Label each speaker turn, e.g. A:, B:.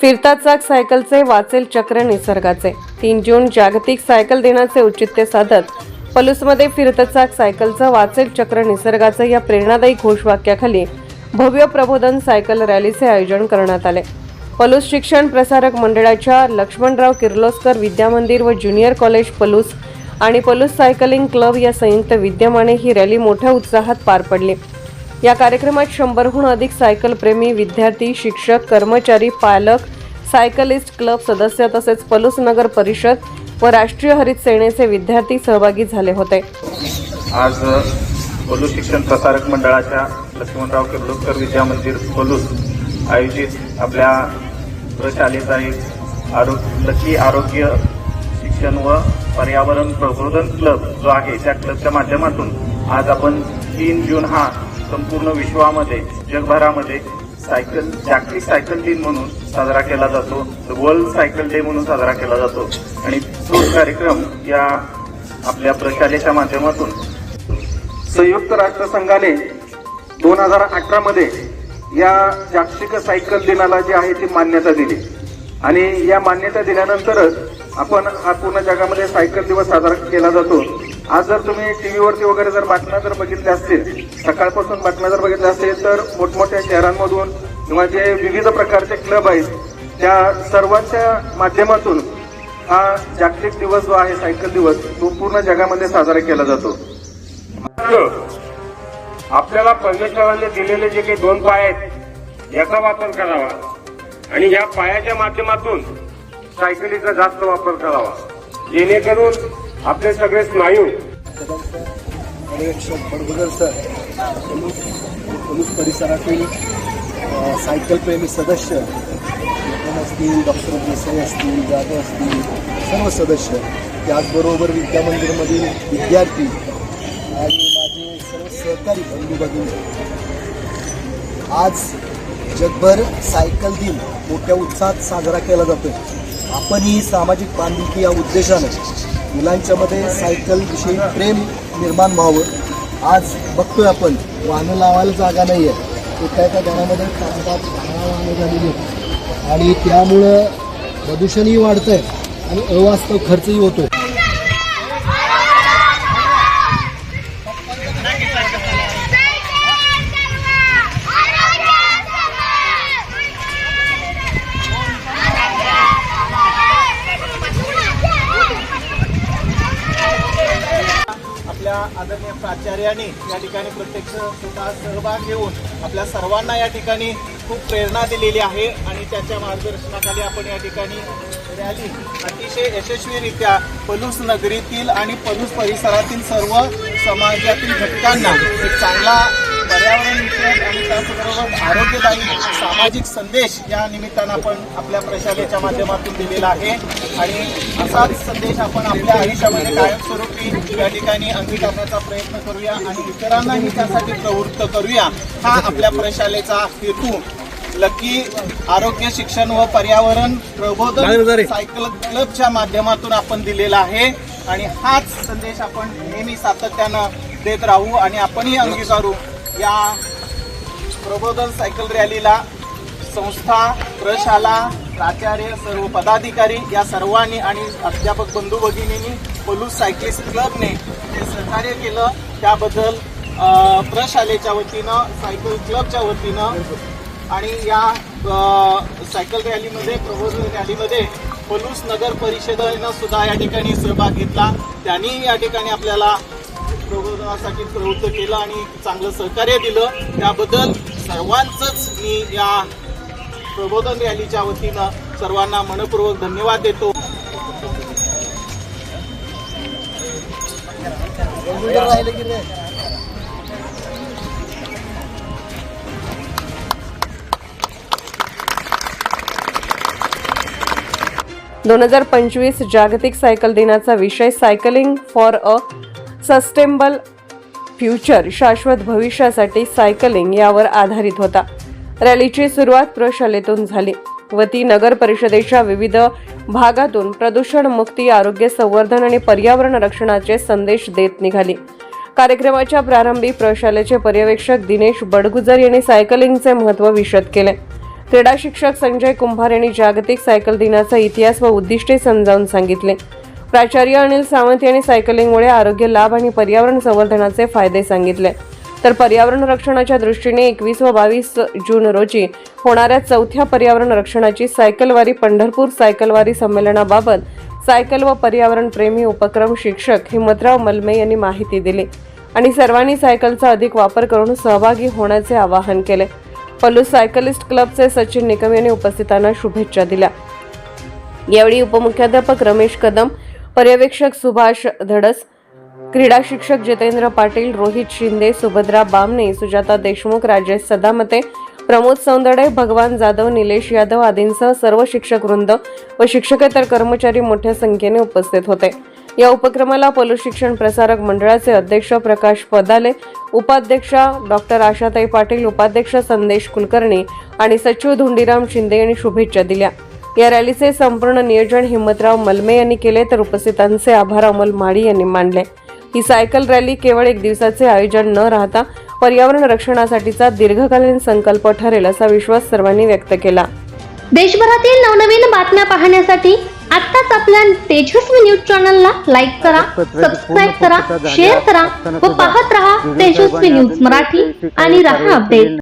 A: फिरता चाक सायकलचे वाचेल चक्र निसर्गाचे. तीन जून जागतिक सायकल दिनाचे औचित्य साधत पलूसमध्ये फिरता चाक सायकलचं वाचेल चक्र निसर्गाचं या प्रेरणादायी घोषवाक्याखाली भव्य प्रबोधन सायकल रॅलीचे आयोजन करण्यात आले. पलूस शिक्षण प्रसारक मंडळाच्या लक्ष्मणराव किर्लोस्कर विद्यामंदिर व ज्युनियर कॉलेज पलूस आणि पलूस सायकलिंग क्लब या संयुक्त विद्यमाने ही रॅली मोठ्या उत्साहात पार पडली. या कार्यक्रमात शंभरहून अधिक सायकल प्रेमी विद्यार्थी शिक्षक कर्मचारी पालक सायकलिस्ट क्लब सदस्य तसेच पलूस नगर परिषद व राष्ट्रीय हरित सेनेचे विद्यार्थी सहभागी झाले होते.
B: आज पलूस शिक्षण प्रसारक मंडळाच्या लक्ष्मणराव किर्लोस्कर विद्या मंदिर पलूस आयोजित आपल्या प्रशालेचा एक आरोग्य लकी आरोग्य शिक्षण व पर्यावरण प्रबोधन क्लब जो आहे त्या क्लबच्या माध्यमातून आज आपण तीन जून हा संपूर्ण विश्वामध्ये जगभरामध्ये सायकल जागतिक सायकल दिन म्हणून साजरा केला जातो. वर्ल्ड सायकल डे म्हणून साजरा केला जातो. आणि तो कार्यक्रम या आपल्या प्रशालेच्या माध्यमातून संयुक्त राष्ट्रसंघाने दोन हजार अठरामध्ये या जागतिक सायकल दिनाला जी आहे ती मान्यता दिली. आणि या मान्यता दिल्यानंतरच आपण हा पूर्ण जगामध्ये सायकल दिवस साजरा केला जातो. आज जर तुम्ही टीव्हीवरती वगैरे जर बातम्या जर बघितल्या असतील सकाळपासून बातम्या जर बघितल्या असतील तर मोठमोठ्या शहरांमधून किंवा जे विविध प्रकारचे क्लब आहेत त्या सर्वांच्या माध्यमातून हा जागतिक दिवस जो आहे सायकल दिवस तो पूर्ण जगामध्ये साजरा केला जातो.
C: आपल्याला परमेश्वराने दिलेले जे काही दोन पाय आहेत याचा वापर करावा आणि या पायाच्या माध्यमातून सायकलीचा जास्त वापर करावा. जेणेकरून आपले सगळे स्नायू.
D: बडगुजर सर पोलीस परिसरातील सायकलप्रेमी सायकल प्रेमी सदस्य असतील डॉक्टर देसाई असतील जाधव असतील सर्व सदस्य त्याचबरोबर विद्यामंदिरमधील विद्यार्थी आणि माझे सर्व सहकारी बंधू आज जगभर सायकल दिन मोठ्या उत्साहात साजरा केला जातो आपण ही सामाजिक बांधिलकी या उद्देशानं मुलांच्यामध्ये सायकल विषयी प्रेम निर्माण व्हावं. आज बघतोय आपण वाहनं लावायला जागा नाही आहे एका एका घरामध्ये कामगार वाहनं झालेली आहेत आणि त्यामुळं प्रदूषणही वाढतंय आणि अवास्तव खर्चही होतोय
E: आपल्या आदरणीय प्राचार्याने या ठिकाणी प्रत्यक्ष स्वतः सहभाग घेऊन आपल्या सर्वांना या ठिकाणी खूप प्रेरणा दिलेली आहे आणि त्याच्या मार्गदर्शनाखाली आपण या ठिकाणी रॅली अतिशय यशस्वीरित्या पलूस नगरीतील आणि पलूस परिसरातील सर्व समाजातील घटकांना एक चांगला पर्यावरण विषयक आणि त्याचबरोबर आरोग्यदायी सामाजिक संदेश या निमित्तानं आपण आपल्या प्रशालेच्या माध्यमातून दिलेला आहे. आणि असाच संदेश आपण आपल्या आयुष्यामध्ये कायमस्वरूपी या ठिकाणी अंगीकारण्याचा प्रयत्न करूया आणि इतरांनाही त्यासाठी प्रवृत्त करूया हा आपल्या प्रशालेचा हेतू. लकी आरोग्य शिक्षण व पर्यावरण प्रबोधन सायकल क्लबच्या माध्यमातून आपण दिलेला आहे. आणि हाच संदेश आपण नेहमी सातत्यानं देत राहू आणि आपणही अंगीकारू. या प्रबोधन सायकल रॅलीला संस्था प्रशाला प्राचार्य सर्व पदाधिकारी या सर्वांनी आणि अध्यापक बंधू भगिनींनी पलूस सायकलिस्ट क्लबने हे सहकार्य केलं त्याबद्दल प्रशालेच्या वतीनं सायकल क्लबच्या वतीनं आणि या सायकल रॅलीमध्ये प्रबोधन रॅलीमध्ये पलूस नगर परिषदेनं सुद्धा या ठिकाणी सहभाग घेतला. त्यांनी या ठिकाणी आपल्याला प्रबोधनासाठी प्रवृत्त केलं आणि चांगलं सहकार्य दिलं. त्याबद्दल सर्वांचंच मी या प्रबोधन रॅलीच्या वतीनं सर्वांना मनपूर्वक धन्यवाद देतो.
A: दोन हजार पंचवीस जागतिक सायकल दिनाचा विषय cycling for a sustainable future शाश्वत भविष्यासाठी सायकलिंग यावर आधारित होता. रॅलीची सुरुवात प्रशालेतून झाली. व ती नगर परिषदेच्या विविध भागातून प्रदूषण मुक्ती आरोग्य संवर्धन आणि पर्यावरण रक्षणाचे संदेश देत निघाली. कार्यक्रमाच्या प्रारंभी प्रशालेचे पर्यवेक्षक दिनेश बडगुजर यांनी सायकलिंगचे महत्त्व विशद केले. क्रीडा शिक्षक संजय कुंभार यांनी जागतिक सायकल दिनाचा इतिहास व उद्दिष्टे समजावून सांगितले. प्राचार्य अनिल सावंत यांनी सायकलिंगमुळे आरोग्य लाभ आणि पर्यावरण संवर्धनाचे फायदे सांगितले. तर पर्यावरण रक्षणाच्या दृष्टीने एकवीस व बावीस जून रोजी होणाऱ्या चौथ्या पर्यावरण रक्षणाची सायकलवारी पंढरपूर सायकलवारी संमेलनाबाबत सायकल व पर्यावरण प्रेमी उपक्रम शिक्षक हिम्मतराव मलमे यांनी माहिती दिली आणि सर्वांनी सायकलचा अधिक वापर करून सहभागी होण्याचे आवाहन केले. पलूस सायकलिस्ट क्लबचे सचिन निकम यांनी उपस्थितांना शुभेच्छा दिल्या. यावेळी उपमुख्याध्यापक रमेश कदम पर्यवेक्षक सुभाष धडस क्रीडा शिक्षक जितेंद्र पाटील रोहित शिंदे सुभद्रा बामणे सुजाता देशमुख राजेश सदामते प्रमोद सौंदडे भगवान जाधव निलेश यादव आदींसह सर्व शिक्षक वृंद व शिक्षकेतर कर्मचारी मोठ्या संख्येने उपस्थित होते. या उपक्रमाला पलू शिक्षण प्रसारक मंडळाचे अध्यक्ष प्रकाश पदाले उपाध्यक्षा डॉक्टर आशाताई पाटील उपाध्यक्ष संदेश कुलकर्णी आणि सचिव धुंडीराम शिंदे यांनी शुभेच्छा दिल्या. या रॅलीचे संपूर्ण नियोजन हिम्मतराव मलमे यांनी केले तर उपस्थितांचे आभार अमोल माळी यांनी मानले. ही सायकल रॅली केवळ एक दिवसाचे आयोजन न राहता पर्यावरण रक्षणासाठीचा दीर्घकालीन संकल्प ठरेल असा विश्वास सर्वांनी व्यक्त केला.
F: देशभरातील नवनवीन बातम्या पाहण्यासाठी आत्ताच आपल्या तेजस्वी न्यूज चॅनलला लाईक करा सबस्क्राईब करा शेअर करा व पाहत रहा तेजस्वी न्यूज मराठी आणि रहा अपडेट